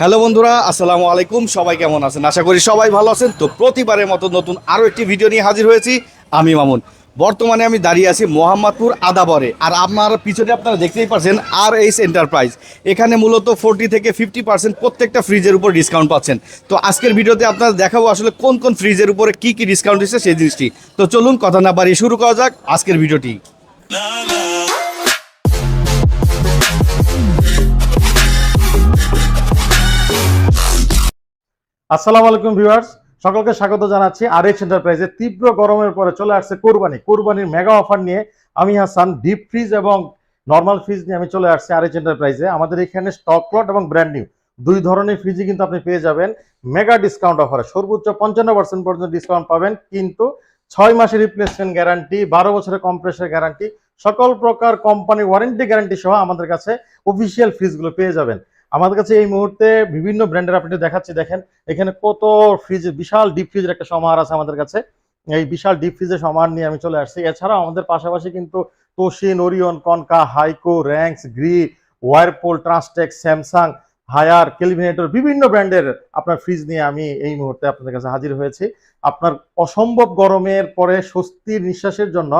Hello বন্ধুরা, আসসালামু আলাইকুম। সবাই কেমন আছেন? আশা করি সবাই ভালো আছেন। তো প্রতিবারের মতো নতুন আরও একটি ভিডিও নিয়ে হাজির হয়েছি আমি মামুন। বর্তমানে আমি দাঁড়িয়ে আছি মোহাম্মদপুর আদাবরে। আর আপনার পিছনে আপনারা দেখতেই পাচ্ছেন আর এইস এন্টারপ্রাইজ এখানে মূলত ফোরটি থেকে ফিফটি পার্সেন্ট প্রত্যেকটা ফ্রিজের উপর ডিসকাউন্ট পাচ্ছেন। তো আজকের ভিডিওতে আপনারা দেখাবো আসলে কোন কোন ফ্রিজের উপরে কি কি ডিসকাউন্ট দিচ্ছে সেই জিনিসটি। তো চলুন কথা না বাড়িয়ে শুরু করা যাক আজকের ভিডিওটি। আসসালামু আলাইকুম ভিউয়ার্স। সকলকে স্বাগত জানাচ্ছি আর এইচ এন্টারপ্রাইজে তীব্র গরমের পরে চলে আসছে কোরবানি। কোরবানির মেগা অফার নিয়ে আমি হাসান ডিপ ফ্রিজ এবং নর্মাল ফ্রিজ নিয়ে আমি চলে আসছি আর এইচ এন্টারপ্রাইজে আমাদের এখানে স্টক লট এবং ব্র্যান্ড নিউ দুই ধরনের ফ্রিজই কিন্তু আপনি পেয়ে যাবেন। মেগা ডিসকাউন্ট অফারে সর্বোচ্চ পঞ্চান্ন পার্সেন্ট পর্যন্ত ডিসকাউন্ট পাবেন। কিন্তু ছয় মাসের রিপ্লেসমেন্ট গ্যারান্টি বারো বছরের কম্প্রেসর গ্যারান্টি সকল প্রকার কোম্পানি ওয়ারেন্টি গ্যারান্টি সহ আমাদের কাছে অফিসিয়াল ফ্রিজগুলো পেয়ে যাবেন। আমাদের কাছে এই মুহূর্তে বিভিন্ন ব্র্যান্ডের আপনি দেখাচ্ছি, দেখেন। এখানে কত ফ্রিজ বিশাল ডিপ ফ্রিজের একটা সমাহার আছে আমাদের কাছে। এই বিশাল ডিপ ফ্রিজের সমাহার নিয়ে আমি চলে আসছি। এছাড়াও আমাদের পাশাপাশি কিন্তু তোশিন Orion Konka Haiko Rangs Gree Whirlpool Transtec Samsung Haier Kelvinator বিভিন্ন ব্র্যান্ডের আপনার ফ্রিজ নিয়ে আমি এই মুহূর্তে আপনাদের কাছে হাজির হয়েছি। আপনার অসম্ভব গরমের পরে স্বস্তির নিঃশ্বাসের জন্য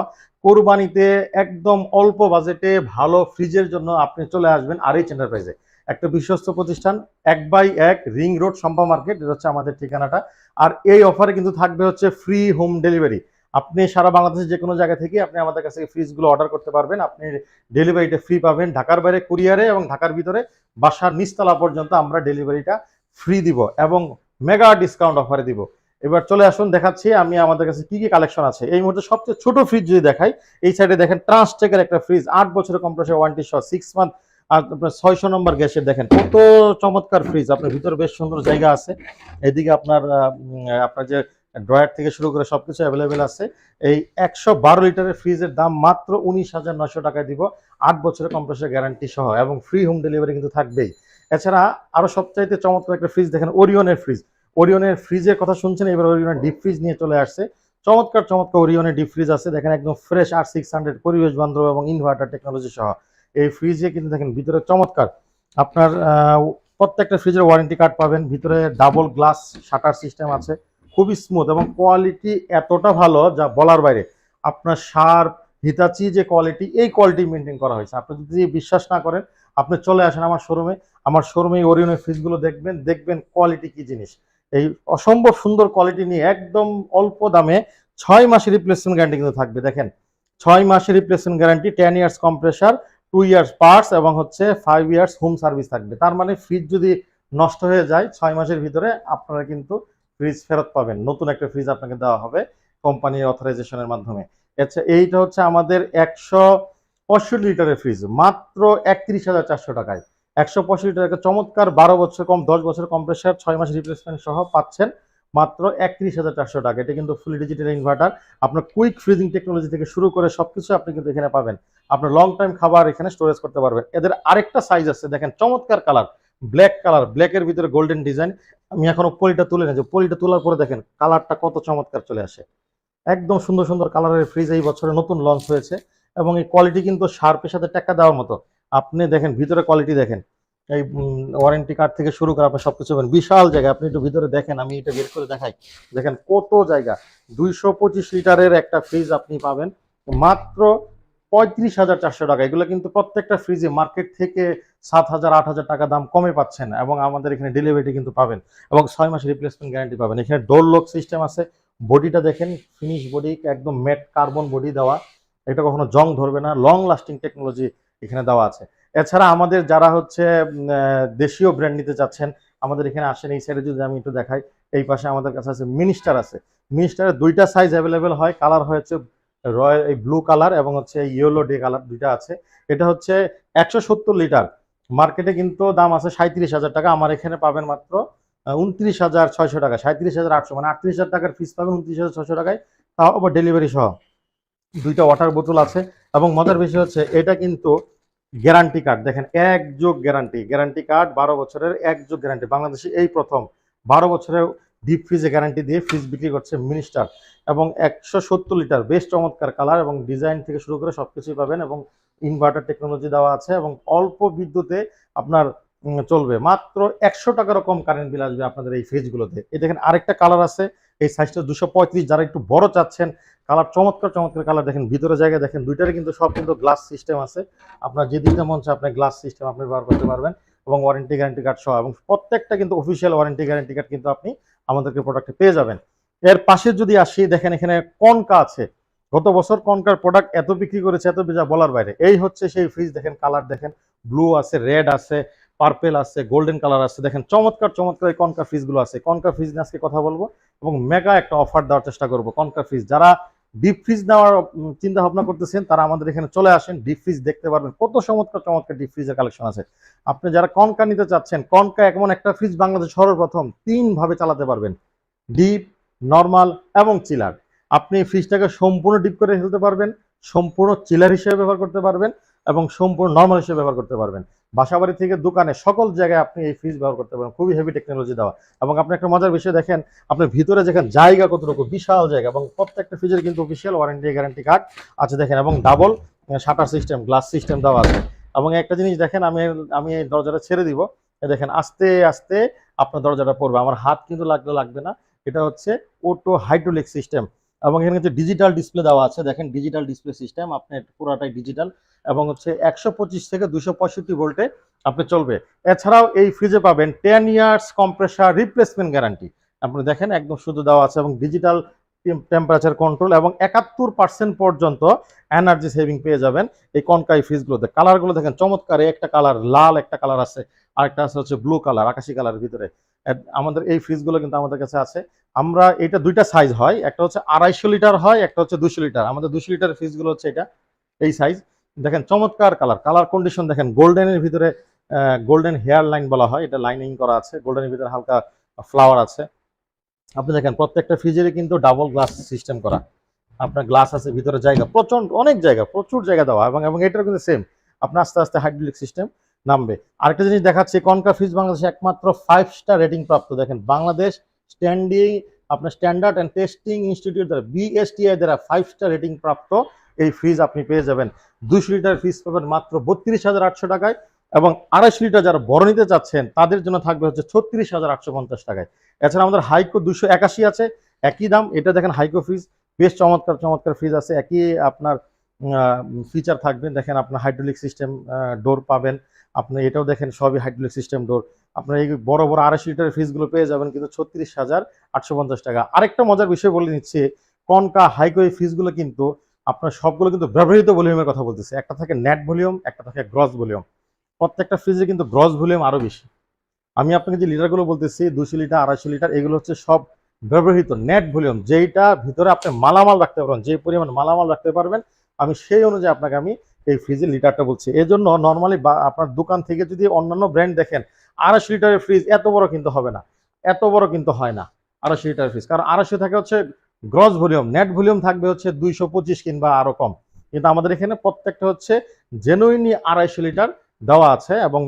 কোরবানিতে একদম অল্প বাজেটে ভালো ফ্রিজের জন্য আপনি চলে আসবেন আর এইচ এন্টারপ্রাইজে একটা বিশ্বস্ত প্রতিষ্ঠান, এক বাই এক রিং রোড সম্পা মার্কেট, এটা হচ্ছে আমাদের ঠিকানাটা। আর এই অফারে কিন্তু থাকবে হচ্ছে ফ্রি হোম ডেলিভারি আপনি সারা বাংলাদেশের যে কোনো জায়গা থেকে আপনি আমাদের কাছে ফ্রিজগুলো অর্ডার করতে পারবেন। আপনি ডেলিভারিটা ফ্রি পাবেন। ঢাকার বাইরে কুরিয়ারে এবং ঢাকার ভিতরে বাসার নিচতলা পর্যন্ত আমরা ডেলিভারিটা ফ্রি দিব এবং মেগা ডিসকাউন্ট অফারে দিব। এবার চলে আসুন, দেখাচ্ছি আমি আমাদের কাছে কি কি কালেকশন আছে। এই মুহূর্তে সবচেয়ে ছোট ফ্রিজ যদি দেখাই, এই সাইডে দেখেন ট্রান্সটেকের একটা ফ্রিজ আট বছরের কম্প্রেসর ওয়ারেন্টি সহ সিক্স মান্থ আর আপনার ছয়শো নম্বর গ্যাসের দেখেন, কত চমৎকার ফ্রিজ আপনার ভিতরে বেশ সুন্দর জায়গা আছে। এদিকে আপনার আপনার যে ড্রয়ার থেকে শুরু করে সবকিছু অ্যাভেলেবেল আছে। এই একশো বারো লিটারের ফ্রিজের দাম মাত্র উনিশ হাজার নশো টাকায় দিব। আট বছরের কম্প্রেসর গ্যারান্টি সহ এবং ফ্রি হোম ডেলিভারি কিন্তু থাকবেই। এছাড়া আরও সবচাইতে চমৎকার একটা ফ্রিজ দেখেন ওরিয়নের ফ্রিজ ওরিয়নের ফ্রিজের কথা শুনছেন, এবার ওরিয়নের ডিপ ফ্রিজ নিয়ে চলে আসছে। চমৎকার চমৎকার ওরিয়নের ডিপ ফ্রিজ আছে। দেখেন একদম ফ্রেশ আর সিক্স হান্ড্রেড পরিবেশ বান্ধব এবং ইনভার্টার টেকনোলজি সহ। এই ফ্রিজে কিন্তু দেখেন ভিতরে চমৎকার। আপনার প্রত্যেকটা ফ্রিজের ওয়ারেন্টি কার্ড পাবেন। ভিতরে ডাবল গ্লাস শাটার সিস্টেম আছে। খুবই স্মুথ এবং কোয়ালিটি এতটা ভালো যা বলার বাইরে। আপনার শার্প হিতাচি যে কোয়ালিটি এই কোয়ালিটি মেনটেন করা হয়েছে। আপনি যদি বিশ্বাস না করেন, আপনি চলে আসেন আমার শোরুমে আমার শোরুমে ওরিয়নের ফ্রিজগুলো দেখবেন দেখবেন কোয়ালিটি কি জিনিস। এই অসম্ভব সুন্দর কোয়ালিটি নিয়ে একদম অল্প দামে ছয় মাসের রিপ্লেসমেন্ট গ্যারান্টি কিন্তু থাকবে। দেখেন, ছয় মাসের replacement guarantee ten years compressor two years parts এবং হচ্ছে ফাইভ ইয়ার্স হোম সার্ভিস থাকবে। তার মানে ফ্রিজ যদি নষ্ট হয়ে যায় ছয় মাসের ভিতরে আপনারা কিন্তু ফ্রিজ ফেরত পাবেন। নতুন একটা ফ্রিজ আপনাকে দেওয়া হবে কোম্পানির অথরাইজেশনের মাধ্যমে। আচ্ছা এইটা হচ্ছে আমাদের একশো পঁয়ষট্টি লিটারের ফ্রিজ মাত্র একত্রিশ হাজার চারশো টাকায়। একশো পঁয়ষট্টি লিটার, একটা চমৎকার বারো বছর কম, দশ বছর কম্প্রেসার ছয় মাস রিপ্লেসমেন্ট সহ পাচ্ছেন মাত্র একত্রিশ হাজার চারশো টাকা। এটা কিন্তু ফুলি ডিজিটাল ইনভার্টার আপনার কুইক ফ্রিজিং টেকনোলজি থেকে শুরু করে সবকিছু আপনি কিন্তু এখানে পাবেন। আপনার লং টাইম খাবার এখানে স্টোরেজ করতে পারবেন। এদের আরেকটা সাইজ আছে, দেখেন চমৎকার কালার ব্ল্যাক কালার ব্ল্যাকের ভিতরে গোল্ডেন ডিজাইন আমি এখনও পলিটা তুলে নিয়েছি পলিটা তোলার পরে দেখেন কালারটা কত চমৎকার চলে আসে। একদম সুন্দর সুন্দর কালারের ফ্রিজ এই বছরে নতুন লঞ্চ হয়েছে। এবং এই কোয়ালিটি কিন্তু শার্পের সাথে টেক্কা দেওয়ার মতো। আপনি দেখেন ভিতরে কোয়ালিটি দেখেন। এই ওয়ারেন্টি কার্ড থেকে শুরু করে আপনি সবকিছু পাবেন। বিশাল জায়গা, আপনি একটু ভিতরে দেখেন, আমি এটা বের করে দেখাই। দেখেন কত জায়গা, দুইশো পঁচিশ লিটারের একটা ফ্রিজ আপনি পাবেন, মাত্র পঁয়ত্রিশ হাজার চারশো টাকা। এগুলো কিন্তু প্রত্যেকটা ফ্রিজে মার্কেট থেকে সাত হাজার, আট হাজার টাকা দাম কমে পাচ্ছেন এবং আমাদের এখানে ডেলিভারি কিন্তু পাবেন এবং ছয় মাসের রিপ্লেসমেন্ট গ্যারান্টি পাবেন। এখানে ডোর লক সিস্টেম আছে বডিটা দেখেন ফিনিশ বডি একদম ম্যাট কার্বন বডি দেওয়া। এটা কখনো জং ধরবে না লং লাস্টিং টেকনোলজি এখানে দেওয়া আছে। এছাড়া আমাদের যারা হচ্ছে দেশীয় ব্র্যান্ড নিতে চাচ্ছেন, আমাদের এখানে আসেন, এই সাইডে যদি আমি একটু দেখাই, এই পাশে আমাদের কাছে আছে মিনিস্টার আছে। মিনিস্টারের দুইটা সাইজ অ্যাভেলেবেল হয় কালার হয়েছে রয়্যাল এই ব্লু কালার এবং হচ্ছে ইয়েলো ডে কালার দুইটা আছে। এটা হচ্ছে একশো সত্তর লিটার মার্কেটে কিন্তু দাম আছে সাঁত্রিশ হাজার টাকা, আমার এখানে পাবেন মাত্র উনত্রিশ হাজার ছয়শো টাকা সাঁত্রিশ হাজার আটশো মানে আটত্রিশ হাজার টাকার ফিস পাবেন উনত্রিশ হাজার ছয়শো টাকায়। তাও আবার ডেলিভারি সহ। দুইটা ওয়াটার বোতল আছে। এবং মজার বিষয় হচ্ছে, এটা কিন্তু গ্যারান্টি কার্ড। দেখেন, এক যোগ গ্যারান্টি। গ্যারান্টি কার্ড বারো বছরের, এক যোগ গ্যারান্টি। বাংলাদেশে এই প্রথম। বারো বছরের ডিপ ফ্রিজে গ্যারান্টি দিয়ে ফ্রিজ বিক্রি করছে মিনিস্টার। এবং একশো সত্তর লিটার, বেশ চমৎকার কালার এবং ডিজাইন থেকে শুরু করে সব কিছুই পাবেন এবং ইনভার্টার টেকনোলজি দেওয়া আছে এবং অল্প বিদ্যুতে আপনার চলবে। মাত্র একশো টাকারও কম কারেন্ট বিল আসবে আপনাদের এই ফ্রিজগুলোতে এই দেখেন, আরেকটা কালার আছে এই সাইজটা দুশো পঁয়ত্রিশ, যারা একটু বড় চাচ্ছেন কালার চমৎকার চমৎকার কালার দেখেন, ভিতরে জায়গায় দেখেন দুইটারে কিন্তু সব কিন্তু গ্লাস সিস্টেম আছে। আপনার যে দুইটা মন চায় আপনার গ্লাস সিস্টেম আপনি ব্যবহার করতে পারবেন এবং ওয়ারেন্টি গ্যারান্টি কার্ড সহ। এবং প্রত্যেকটা কিন্তু অফিসিয়াল ওয়ারেন্টি গ্যারান্টি কার্ড কিন্তু আপনি আমাদেরকে প্রোডাক্টে পেয়ে যাবেন। এর পাশে যদি আসি, দেখেন এখানে কনকা আছে। গত বছর কনকার প্রোডাক্ট এত বিক্রি করেছে, এত যা বলার বাইরে। এই হচ্ছে সেই ফ্রিজ দেখেন কালার দেখেন ব্লু আছে রেড আছে পার্পেল আছে গোল্ডেন কালার আছে। দেখেন চমৎকার চমৎকার এই কনকা ফ্রিজগুলো আছে। কনকা ফ্রিজ নিয়ে আজকে কথা বলব। এবং মেগা একটা অফার দেওয়ার চেষ্টা করব। কনকা ফ্রিজ যারা ডিপ ফ্রিজ নেওয়ার চিন্তা ভাবনা করতেছেন, তারা আমাদের এখানে চলে আসেন। ডিপ ফ্রিজ দেখতে পারবেন। কত চমৎকার চমৎকার ডিপ ফ্রিজের কালেকশন আছে। আপনি যারা কনকা নিতে চাচ্ছেন কনকা এমন একটা ফ্রিজ বাংলাদেশ সর্বপ্রথম তিন ভাবে চালাতে পারবেন। ডিপ নর্মাল এবং চিলার আপনি ফ্রিজটাকে সম্পূর্ণ ডিপ করে ফেলতে পারবেন, সম্পূর্ণ চিলার হিসেবে ব্যবহার করতে পারবেন এবং সম্পূর্ণ নর্মাল হিসেবে ব্যবহার করতে পারবেন। বাসাবাড়ি থেকে দোকানে সকল জায়গায় আপনি এই ফ্রিজ ব্যবহার করতে পারেন। খুবই হেভি টেকনোলজি দেওয়া। এবং আপনি একটা মজার বিষয় দেখেন, আপনার ভিতরে যেখানে জায়গা কতটুকু, বিশাল জায়গা এবং প্রত্যেকটা ফ্রিজের কিন্তু অফিসিয়াল ওয়ারেন্টি গ্যারান্টি কার্ড আছে দেখেন। এবং double shutter system glass system দেওয়া আছে। এবং একটা জিনিস দেখেন, আমি আমি এই দরজাটা ছেড়ে দিব। দেখেন, আস্তে আস্তে আপনার দরজাটা পড়বে। আমার হাত কিন্তু লাগলে লাগবে না। এটা হচ্ছে ওটো হাইড্রোলিক সিস্টেম এবং এখানে হচ্ছে ডিজিটাল ডিসপ্লে দেওয়া আছে। দেখেন ডিজিটাল ডিসপ্লে সিস্টেম আপনার পুরাটাই ডিজিটাল এবং হচ্ছে একশো পঁচিশ থেকে দুশো পঁয়ষট্টি ভোল্টে আপনি চলবে। এছাড়াও এই ফ্রিজে পাবেন ten years compressor replacement guarantee আপনি দেখেন একদম শুধু দেওয়া আছে এবং ডিজিটাল টেম্পারেচার কন্ট্রোল এবং একাত্তর পার্সেন্ট পর্যন্ত এনার্জি সেভিং পেয়ে যাবেন এই কনকাই ফ্রিজগুলোতে কালারগুলো দেখেন চমৎকার, একটা কালার লাল, একটা কালার আছে। আরেকটা আছে হচ্ছে ব্লু কালার আকাশি কালারের ভিতরে। আমাদের এই ফ্রিজগুলো কিন্তু আমাদের কাছে আছে। আমরা এটা দুইটা সাইজ হয়, একটা হচ্ছে আড়াইশো লিটার হয়, একটা হচ্ছে দুশো লিটার আমাদের দুশো লিটারের ফ্রিজগুলো হচ্ছে এটা, এই সাইজ দেখেন চমৎকার কালার কালার কন্ডিশন দেখেন গোল্ডেনের ভিতরে গোল্ডেন হেয়ার লাইন বলা হয়, এটা লাইনিং করা আছে। গোল্ডেনের ভিতরে হালকা ফ্লাওয়ার আছে। আপনি দেখেন, প্রত্যেকটা ফ্রিজেরই কিন্তু ডাবল গ্লাস সিস্টেম করা। আপনার গ্লাস আছে, ভিতরে জায়গা, প্রচণ্ড, অনেক জায়গা, প্রচুর জায়গা দেওয়া। এবং এবং এটার কিন্তু সেম আপনার আস্তে আস্তে হাইড্রোলিক সিস্টেম নামবে। আরেকটা জিনিস দেখাচ্ছি কনকা ফ্রিজ বাংলাদেশে একমাত্র ফাইভ স্টার রেটিং প্রাপ্ত। দেখেন, বাংলাদেশ স্ট্যান্ডিং আপনার স্ট্যান্ডার্ড অ্যান্ড টেস্টিং ইনস্টিটিউট দ্বারা বিএসটিআই দ্বারা ফাইভ স্টার রেটিং প্রাপ্ত এই ফ্রিজ আপনি পেয়ে যাবেন। দুশো লিটার ফ্রিজ পাবেন মাত্র বত্রিশ হাজার আটশো টাকায় এবং আড়াইশো লিটার যারা বড় নিতে চাচ্ছেন, তাদের জন্য থাকবে হচ্ছে ছত্রিশ হাজার আটশো পঞ্চাশ টাকায়। এছাড়া আমাদের হাইকো দুশো একাশি আছে, একই দাম। এটা দেখেন হাইকো ফ্রিজ বেশ চমৎকার চমৎকার ফ্রিজ আছে। একই আপনার ফিচার থাকবে দেখেন আপনার হাইড্রোলিক সিস্টেম ডোর পাবেন। আপনি এটাও দেখেন, সবই হাইড্রোলিক সিস্টেম ডোর আপনার এই বড় বড় আড়াইশো লিটারের ফ্রিজগুলো পেয়ে যাবেন কিন্তু ছত্রিশ হাজার আটশো পঞ্চাশ টাকা। আরেকটা মজার বিষয় বলে নিচ্ছে, কনকা হাইকো এই ফ্রিজগুলো কিন্তু আপনার সবগুলো কিন্তু ব্যবহৃত ভলিউমের কথা বলতেছে। একটা থাকে নেট ভলিউম একটা থাকে গ্রস ভলিউম প্রত্যেকটা ফ্রিজে কিন্তু গ্রস ভলিউম আরও বেশি। আমি আপনাকে যে লিটারগুলো বলতেছি দুশো লিটার, আড়াইশো লিটার, এগুলো হচ্ছে সব ব্যবহৃত নেট ভলিউম যেইটা ভিতরে আপনি মালামাল রাখতে পারবেন, যে পরিমাণ মালামাল রাখতে পারবেন আমি সেই অনুযায়ী আপনাকে আমি এই ফ্রিজের লিটারটা বলছি। এই জন্য নর্মালি আপনার দোকান থেকে যদি অন্যান্য ব্র্যান্ড দেখেন, আড়াইশো লিটারের ফ্রিজ এত বড় কিন্তু হবে না। এত বড় কিন্তু হয় না, আড়াইশো লিটারের ফ্রিজ কারণ আড়াইশো থাকে হচ্ছে গ্রস ভলিউম নেট ভলিউম থাকবে হচ্ছে দুইশো পঁচিশ কিংবা আরও কম। কিন্তু আমাদের এখানে প্রত্যেকটা হচ্ছে জেনুইনলি আড়াইশো লিটার দেওয়া আছে এবং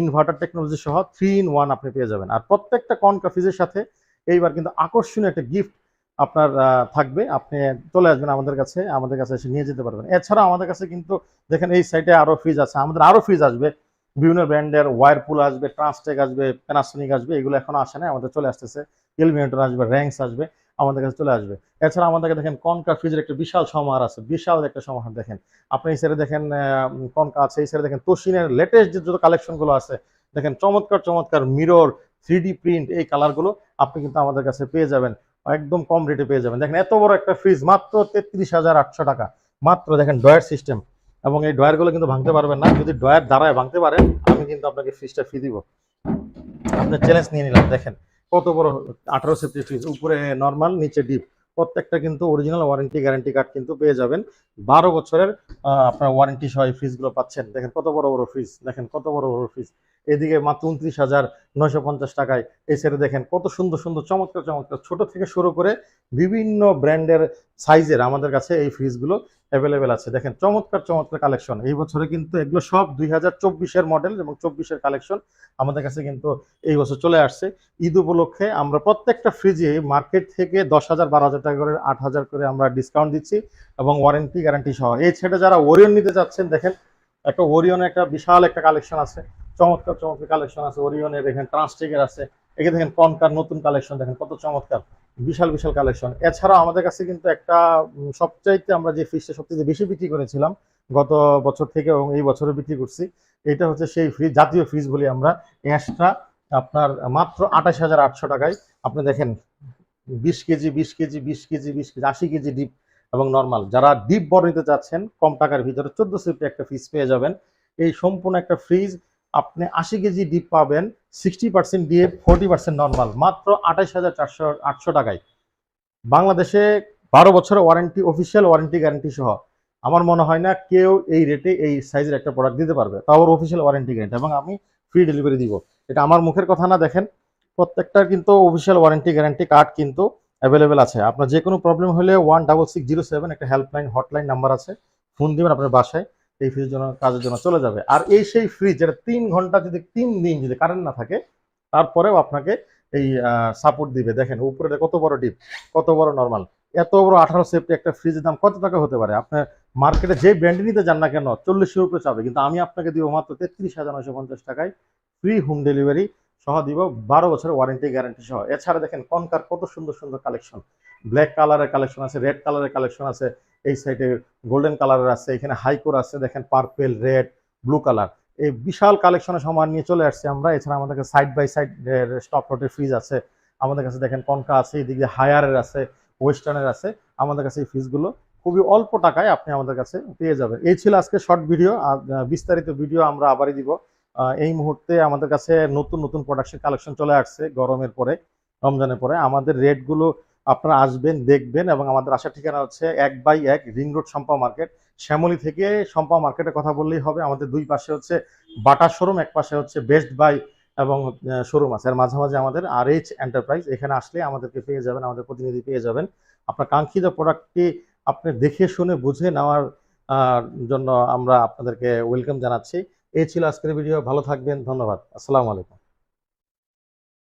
ইনভার্টার টেকনোলজি সহ থ্রি ইন ওয়ান আপনি পেয়ে যাবেন। আর প্রত্যেকটা কনকা ফ্রিজের সাথে এইবার কিন্তু আকর্ষণীয় একটা গিফট আপনার থাকবে, আপনি চলে আসবেন আমাদের কাছে আমাদের কাছে এসে নিয়ে যেতে পারবেন। এছাড়া আমাদের কাছে কিন্তু দেখেন এই সাইটে আরও ফ্রিজ আছে, আমাদের আরও ফ্রিজ আসবে। বিভিন্ন ব্র্যান্ডের ওয়ারপুল আসবে ট্রান্সটেক আসবে প্যানাসোনিক আসবে, এগুলো এখনও আসে না আমাদের চলে আসতেছে। এলমিনেটর আসবে র্যাঙ্কস আসবে, আমাদের কাছে চলে আসবে। এছাড়া আমাদের দেখেন কনকা ফ্রিজের একটা বিশাল সমাহার আছে, বিশাল একটা সমাহার দেখেন। আপনি এই সাইডে দেখেন কনকা আছে, এই সাইডে দেখেন তোশিনের লেটেস্ট যে যত কালেকশনগুলো আছে, দেখেন চমৎকার চমৎকার মিরর থ্রি প্রিন্ট এই কালারগুলো আপনি কিন্তু আমাদের কাছে পেয়ে যাবেন। একদম কম রেটে পেয়ে যাবেন। দেখেন এত বড় একটা ফ্রিজ মাত্র তেত্রিশ হাজার আটশো টাকা। মাত্র দেখেন ডয়ার সিস্টেম এবং এই ডয়ারগুলো কিন্তু ভাঙতে পারবেন না। যদি ডয়ার দ্বারায় ভাঙতে পারেন, আমি কিন্তু আপনাকে ফ্রিজটা ফ্রি দিব। আপনার চ্যালেঞ্জ নিয়ে নিলাম। দেখেন কত বড় আঠারো সেফটি ফ্রিজ উপরে নর্মাল নিচে ডিপ প্রত্যেকটা কিন্তু অরিজিনাল ওয়ারেন্টি গ্যারান্টি কার্ড কিন্তু পেয়ে যাবেন। বারো বছরের আপনার ওয়ারেন্টি সহ এই ফ্রিজগুলো পাচ্ছেন। দেখেন কত বড় বড় ফ্রিজ দেখেন কত বড় বড় ফ্রিজ এদিকে মাত্র উনত্রিশ হাজার নয়শো পঞ্চাশ টাকায় এই সেটে দেখেন কত সুন্দর সুন্দর চমৎকার চমৎকার ছোট থেকে শুরু করে বিভিন্ন ব্র্যান্ডের সাইজের আমাদের কাছে এই ফ্রিজগুলো অ্যাভেলেবেল আছে। দেখেন, চমৎকার চমৎকার কালেকশন এই বছরে কিন্তু এগুলো সব দুই হাজার চব্বিশের মডেল এবং চব্বিশের কালেকশন আমাদের কাছে কিন্তু এই বছর চলে আসছে। ঈদ উপলক্ষে আমরা প্রত্যেকটা ফ্রিজে মার্কেট থেকে দশ হাজার, বারো হাজার টাকা করে, আট হাজার করে আমরা ডিসকাউন্ট দিচ্ছি এবং ওয়ারেন্টি গ্যারান্টি সহ। এই ছেড়ে যারা ওরিয়ন নিতে চাচ্ছেন, দেখেন, একটা ওরিয়ন একটা বিশাল একটা কালেকশন আছে। চমৎকার চমৎকার কালেকশন আছে ওরিয়নের দেখেন ট্রান্সটেকের আছে। এখানে দেখেন কনকার নতুন কালেকশন দেখেন কত চমৎকার। বিশাল বিশাল কালেকশন এছাড়াও আমাদের কাছে কিন্তু একটা সবচাইতে আমরা যে ফ্রিজটা সবচেয়ে বেশি বিক্রি করেছিলাম গত বছর থেকে এবং এই বছরে বিক্রি করছি, এটা হচ্ছে সেই ফ্রিজ জাতীয় ফ্রিজ বলি আমরা। অ্যাশটা আপনার মাত্র আঠাশ হাজার আটশো টাকায়। আপনি দেখেন, বিশ কেজি বিশ কেজি বিশ কেজি বিশ কেজি, আশি কেজি ডিপ এবং নর্মাল যারা ডিপ বড় নিতে চাচ্ছেন, কম টাকার ভিতরে চোদ্দ সিফটি একটা ফ্রিজ পেয়ে যাবেন। এই সম্পূর্ণ একটা ফ্রিজ আপনি আশি কেজি ডিপ পাবেন সিক্সটি পার্সেন্ট দিয়ে ফোরটি পার্সেন্ট নর্মাল মাত্র আঠাশ হাজার চারশো আটশো টাকায়। বাংলাদেশে বারো বছরের ওয়ারেন্টি অফিসিয়াল ওয়ারেন্টি গ্যারান্টি সহ। আমার মনে হয় না কেউ এই রেটে এই সাইজের একটা প্রোডাক্ট দিতে পারবে। তাও অফিসিয়াল ওয়ারেন্টি গ্যারান্টি এবং আমি ফ্রি ডেলিভারি দিব। এটা আমার মুখের কথা না, দেখেন। প্রত্যেকটার কিন্তু অফিসিয়াল ওয়ারেন্টি গ্যারান্টি কার্ড কিন্তু অ্যাভেলেবেল আছে। আপনার যে কোনো প্রবলেম হলে one double six zero seven একটা হেল্পলাইন হটলাইন নাম্বার আছে। ফোন দিবেন আপনার বাসায়। এই ফ্রিজের জন্য, কাজের জন্য চলে যাবে। আর এই সেই ফ্রিজ যেটা তিন ঘণ্টা যদি, তিন দিন যদি কারেন্ট না থাকে, তারপরেও আপনাকে এই সাপোর্ট দিবে। দেখেন, উপরে কত বড় ডিপ কত বড় নর্মাল এত বড় আঠারো সেফটি একটা ফ্রিজের দাম কত টাকা হতে পারে? আপনার মার্কেটে যে ব্র্যান্ড নিতে যান না কেন চল্লিশের উপরে চাবে। কিন্তু আমি আপনাকে দিব মাত্র তেত্রিশ হাজার নয়শো পঞ্চাশ টাকায় ফ্রি হোম ডেলিভারি সহ দিব বারো বছরের ওয়ারেন্টি গ্যারান্টি সহ। এছাড়া দেখেন কনকার কত সুন্দর সুন্দর কালেকশন ব্ল্যাক কালারের কালেকশন আছে রেড কালারের কালেকশন আছে, এই সাইডে গোল্ডেন কালারের আছে, এখানে হাইকোর আছে, দেখেন পার্পেল রেড ব্লু কালার এই বিশাল কালেকশনের সমান নিয়ে চলে আসছি আমরা। এছাড়া আমাদের কাছে সাইড বাই সাইড স্টক লটের ফ্রিজ আছে। আমাদের কাছে দেখেন কনকা আছে, এদিকে হায়ারের আছে ওয়েস্টার্নের আছে। আমাদের কাছে এই ফ্রিজগুলো খুবই অল্প টাকায় আপনি আমাদের কাছে পেয়ে যাবেন। এই ছিল আজকে শর্ট ভিডিও বিস্তারিত ভিডিও আমরা আবারই দিব। এই মুহূর্তে আমাদের কাছে নতুন নতুন প্রোডাকশন কালেকশন চলে আসছে গরমের পরে, রমজানের পরে। আমাদের রেটগুলো আপনারা আসবেন, দেখবেন এবং আমাদের আসার ঠিকানা হচ্ছে এক বাই এক ring road Sampa market. Shyamoli থেকে সম্পা মার্কেটের কথা বললেই হবে। আমাদের দুই পাশে হচ্ছে বাটা শোরুম, এক পাশে হচ্ছে বেস্ট বাই এবং শোরুম আছে। আর মাঝামাঝি আমাদের আর এইচ এন্টারপ্রাইজ এখানে আসলে আমাদেরকে পেয়ে যাবেন, আমাদের প্রতিনিধি পেয়ে যাবেন। আপনার কাঙ্ক্ষিত প্রোডাক্টটি আপনি দেখে শুনে বুঝে নেওয়ার জন্য আমরা আপনাদেরকে ওয়েলকাম জানাচ্ছি। এই ছিল আজকের ভিডিও ভালো থাকবেন ধন্যবাদ। আসসালামু আলাইকুম।